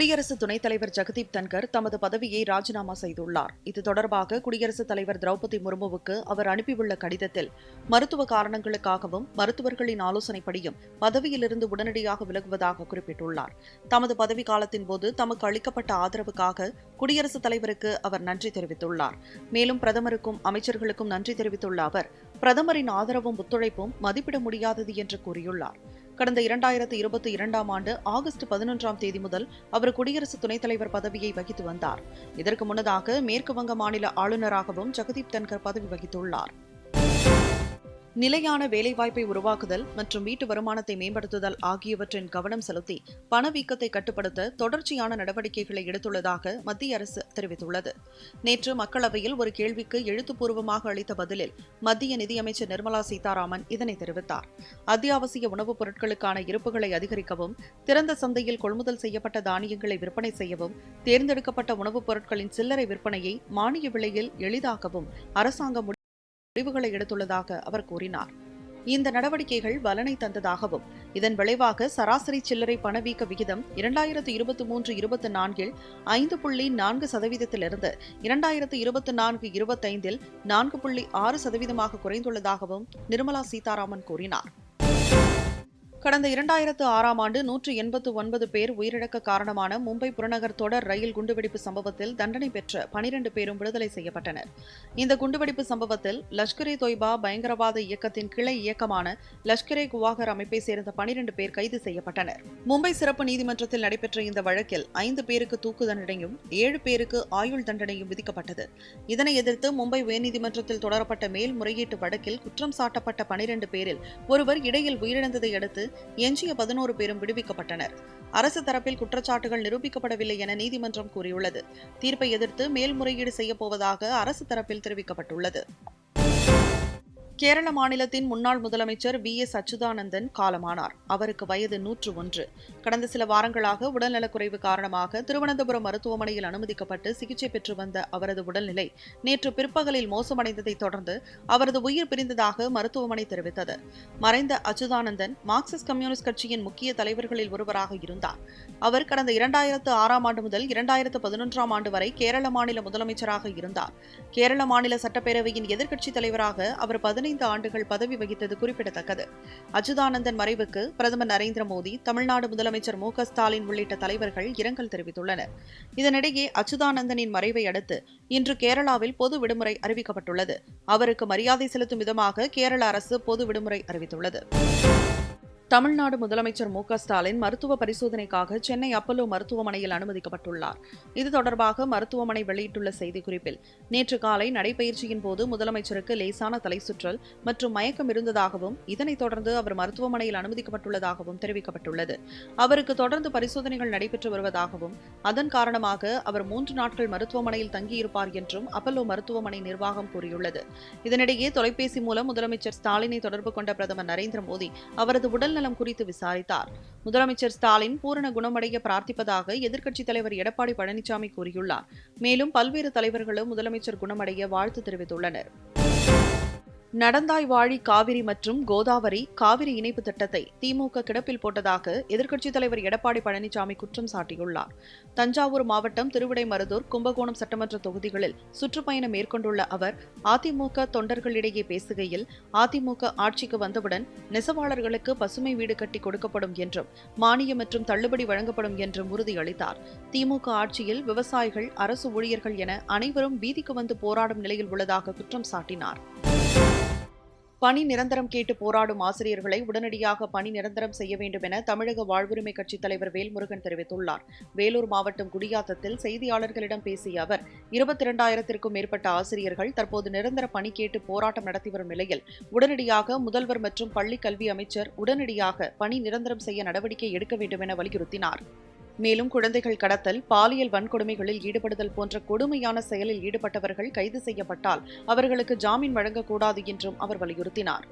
குடியரசு துணைத் தலைவர் ஜெகதீப் தன்கர் தமது பதவியை ராஜினாமா செய்துள்ளார். இது தொடர்பாக குடியரசுத் தலைவர் திரௌபதி முர்முவுக்கு அவர் அனுப்பியுள்ள கடிதத்தில் மருத்துவ காரணங்களுக்காகவும் மருத்துவர்களின் ஆலோசனைப்படியும் பதவியிலிருந்து உடனடியாக விலகுவதாக குறிப்பிட்டுள்ளார். தமது பதவி காலத்தின் போது தமக்கு அளிக்கப்பட்ட ஆதரவுக்காக குடியரசுத் தலைவருக்கு அவர் நன்றி தெரிவித்துள்ளார். மேலும் பிரதமருக்கும் அமைச்சர்களுக்கும் நன்றி தெரிவித்துள்ள அவர் பிரதமரின் ஆதரவும் ஒத்துழைப்பும் மதிப்பிட முடியாதது என்று கூறியுள்ளார். கடந்த இரண்டாயிரத்து இருபத்தி இரண்டாம் ஆண்டு ஆகஸ்ட் பதினொன்றாம் தேதி முதல் அவர் குடியரசு துணைத் தலைவர் பதவியை வகித்து வந்தார். இதற்கு முன்னதாக மேற்கு வங்க மாநில ஆளுநராகவும் ஜெகதீப் தன்கர் பதவி வகித்துள்ளார். நிலையான வேலைவாய்ப்பை உருவாக்குதல் மற்றும் வீட்டு வருமானத்தை மேம்படுத்துதல் ஆகியவற்றின் கவனம் செலுத்தி பணவீக்கத்தை கட்டுப்படுத்த தொடர்ச்சியான நடவடிக்கைகளை எடுத்துள்ளதாக மத்திய அரசு தெரிவித்துள்ளது. நேற்று மக்களவையில் ஒரு கேள்விக்கு எழுத்துப்பூர்வமாக அளித்த பதிலில் மத்திய நிதியமைச்சர் நிர்மலா சீதாராமன் இதனை தெரிவித்தார். அத்தியாவசிய உணவுப் பொருட்களுக்கான இருப்புகளை அதிகரிக்கவும் திறந்த சந்தையில் கொள்முதல் செய்யப்பட்ட தானியங்களை விற்பனை செய்யவும் தேர்ந்தெடுக்கப்பட்ட உணவுப் பொருட்களின் சில்லறை விற்பனையை மானிய விலையில் எளிதாக்கவும் அரசாங்கம் முடிவுகளை எடுத்துள்ளதாக அவர் கூறினார். இந்த நடவடிக்கைகள் பலனை தந்ததாகவும் இதன் விளைவாக சராசரி சில்லறை பணவீக்க விகிதம் இரண்டாயிரத்து இருபத்தி மூன்று இருபத்தி நான்கில் ஐந்து புள்ளி நான்கு சதவீதத்திலிருந்து இரண்டாயிரத்து இருபத்தி நான்கு இருபத்தைந்தில் நான்கு புள்ளி ஆறு சதவீதமாக குறைந்துள்ளதாகவும் நிர்மலா சீதாராமன் கூறினார். கடந்த இரண்டாயிரத்து ஆறாம் ஆண்டு நூற்று எண்பத்து ஒன்பது பேர் உயிரிழக்க காரணமான மும்பை புறநகர் தொடர் ரயில் குண்டுவெடிப்பு சம்பவத்தில் தண்டனை பெற்ற பனிரண்டு பேரும் விடுதலை செய்யப்பட்டனர். இந்த குண்டுவெடிப்பு சம்பவத்தில் லஷ்கர் இ தொய்பா பயங்கரவாத இயக்கத்தின் கிளை இயக்கமான லஷ்கர் இ குவாகர் அமைப்பை சேர்ந்த பனிரண்டு பேர் கைது செய்யப்பட்டனர். மும்பை சிறப்பு நீதிமன்றத்தில் நடைபெற்ற இந்த வழக்கில் ஐந்து பேருக்கு தூக்கு தண்டனையும் ஏழு பேருக்கு ஆயுள் தண்டனையும் விதிக்கப்பட்டது. இதனை எதிர்த்து மும்பை உயர்நீதிமன்றத்தில் தொடரப்பட்ட மேல்முறையீட்டு வழக்கில் குற்றம் சாட்டப்பட்ட பனிரண்டு பேரில் ஒருவர் இடையில் உயிரிழந்ததை அடுத்து எஞ்சிய பதினோரு பேரும் விடுவிக்கப்பட்டனர். அரசு தரப்பில் குற்றச்சாட்டுகள் நிரூபிக்கப்படவில்லை என நீதிமன்றம் கூறியுள்ளது. தீர்ப்பை எதிர்த்து மேல்முறையீடு செய்யப்போவதாக அரசு தரப்பில் தெரிவிக்கப்பட்டுள்ளது. கேரள மாநிலத்தின் முன்னாள் முதலமைச்சர் வி. எஸ். அச்சுதானந்தன் காலமானார். அவருக்கு வயது நூற்று ஒன்று. கடந்த சில வாரங்களாக உடல்நலக்குறைவு காரணமாக திருவனந்தபுரம் மருத்துவமனையில் அனுமதிக்கப்பட்டு சிகிச்சை பெற்று வந்த அவரது உடல்நிலை நேற்று பிற்பகலில் மோசமடைந்ததை தொடர்ந்து அவரது உயிர் பிரிந்ததாக மருத்துவமனை தெரிவித்தது. மறைந்த அச்சுதானந்தன் மார்க்சிஸ்ட் கம்யூனிஸ்ட் கட்சியின் முக்கிய தலைவர்களில் ஒருவராக இருந்தார். அவர் கடந்த இரண்டாயிரத்து ஆறாம் ஆண்டு முதல் இரண்டாயிரத்து பதினொன்றாம் ஆண்டு வரை கேரள மாநில முதலமைச்சராக இருந்தார். கேரள மாநில சட்டப்பேரவையின் எதிர்க்கட்சித் தலைவராக அவர் பதினைந்து ஆண்டுகள் பதவி வகித்தது குறிப்பிடத்தக்கது. அச்சுதானந்தன் மறைவுக்கு பிரதமர் நரேந்திர மோடி தமிழ்நாடு முதலமைச்சர் மு ஸ்டாலின் உள்ளிட்ட தலைவர்கள் இரங்கல் தெரிவித்துள்ளனர். இதனிடையே அச்சுதானந்தனின் மறைவை அடுத்து இன்று கேரளாவில் பொது விடுமுறை அறிவிக்கப்பட்டுள்ளது. அவருக்கு மரியாதை செலுத்தும் விதமாக கேரள அரசு பொது விடுமுறை அறிவித்துள்ளது. தமிழ்நாடு முதலமைச்சர் மு ஸ்டாலின் மருத்துவ பரிசோதனைக்காக சென்னை அப்பல்லோ மருத்துவமனையில் அனுமதிக்கப்பட்டுள்ளார். இது தொடர்பாக மருத்துவமனை வெளியிட்டுள்ள செய்திக்குறிப்பில் நேற்று காலை நடைபயிற்சியின் போது முதலமைச்சருக்கு லேசான தலைசுற்றல் மற்றும் மயக்கம் இருந்ததாகவும் இதனைத் தொடர்ந்து அவர் மருத்துவமனையில் அனுமதிக்கப்பட்டுள்ளதாகவும் தெரிவிக்கப்பட்டுள்ளது. அவருக்கு தொடர்ந்து பரிசோதனைகள் நடைபெற்று வருவதாகவும் அதன் காரணமாக அவர் மூன்று நாட்கள் மருத்துவமனையில் தங்கியிருப்பார் என்றும் அப்பல்லோ மருத்துவமனை நிர்வாகம் கூறியுள்ளது. இதனிடையே தொலைபேசி மூலம் முதலமைச்சர் ஸ்டாலினை தொடர்பு கொண்ட பிரதமர் நரேந்திர மோடி அவரது உடல் உடல்நலம் குறித்து விசாரித்தார். முதலமைச்சர் ஸ்டாலின் பூரண குணமடைய பிரார்த்திப்பதாக எதிர்க்கட்சித் தலைவர் எடப்பாடி பழனிசாமி கூறியுள்ளார். மேலும் பல்வேறு தலைவர்களும் முதலமைச்சர் குணமடைய வாழ்த்து தெரிவித்துள்ளனர். நடந்தாய் வாழி காவிரி மற்றும் கோதாவரி காவிரி இணைப்பு திட்டத்தை திமுக கிடப்பில் போட்டதாக எதிர்க்கட்சித் தலைவர் எடப்பாடி பழனிசாமி குற்றம் சாட்டியுள்ளார். தஞ்சாவூர் மாவட்டம் திருவிடைமருதூர் கும்பகோணம் சட்டமன்ற தொகுதிகளில் சுற்றுப்பயணம் மேற்கொண்டுள்ள அவர் அதிமுக தொண்டர்களிடையே பேசுகையில் அதிமுக ஆட்சிக்கு வந்தவுடன் நெசவாளர்களுக்கு பசுமை வீடு கட்டி கொடுக்கப்படும் என்றும் மானியம் மற்றும் தள்ளுபடி வழங்கப்படும் என்றும் உறுதியளித்தார். திமுக ஆட்சியில் விவசாயிகள் அரசு ஊழியர்கள் என அனைவரும் வீதிக்கு வந்து போராடும் நிலையில் உள்ளதாக குற்றம் சாட்டினார். பணி நிரந்தரம் கேட்டு போராடும் ஆசிரியர்களை உடனடியாக பணி நிரந்தரம் செய்ய வேண்டும் என தமிழக வாழ்வுரிமை கட்சித் தலைவர் வேல்முருகன் தெரிவித்துள்ளார். வேலூர் மாவட்டம் குடியாத்தத்தில் செய்தியாளர்களிடம் பேசிய அவர் இருபத்தி இரண்டாயிரத்திற்கும் மேற்பட்ட ஆசிரியர்கள் தற்போது நிரந்தர பணி கேட்டு போராட்டம் நடத்தி வரும் நிலையில் உடனடியாக முதல்வர் மற்றும் பள்ளிக் கல்வி அமைச்சர் உடனடியாக பணி நிரந்தரம் செய்ய நடவடிக்கை எடுக்க வேண்டும் என வலியுறுத்தினார். மேலும் குழந்தைகள் கடத்தல் பாலியல் வன்கொடுமைகளில் ஈடுபடுதல் போன்ற கொடுமையான செயலில் ஈடுபட்டவர்கள் கைது செய்யப்பட்டால் அவர்களுக்கு ஜாமீன் வழங்கக்கூடாது என்றும் அவர் வலியுறுத்தினார்.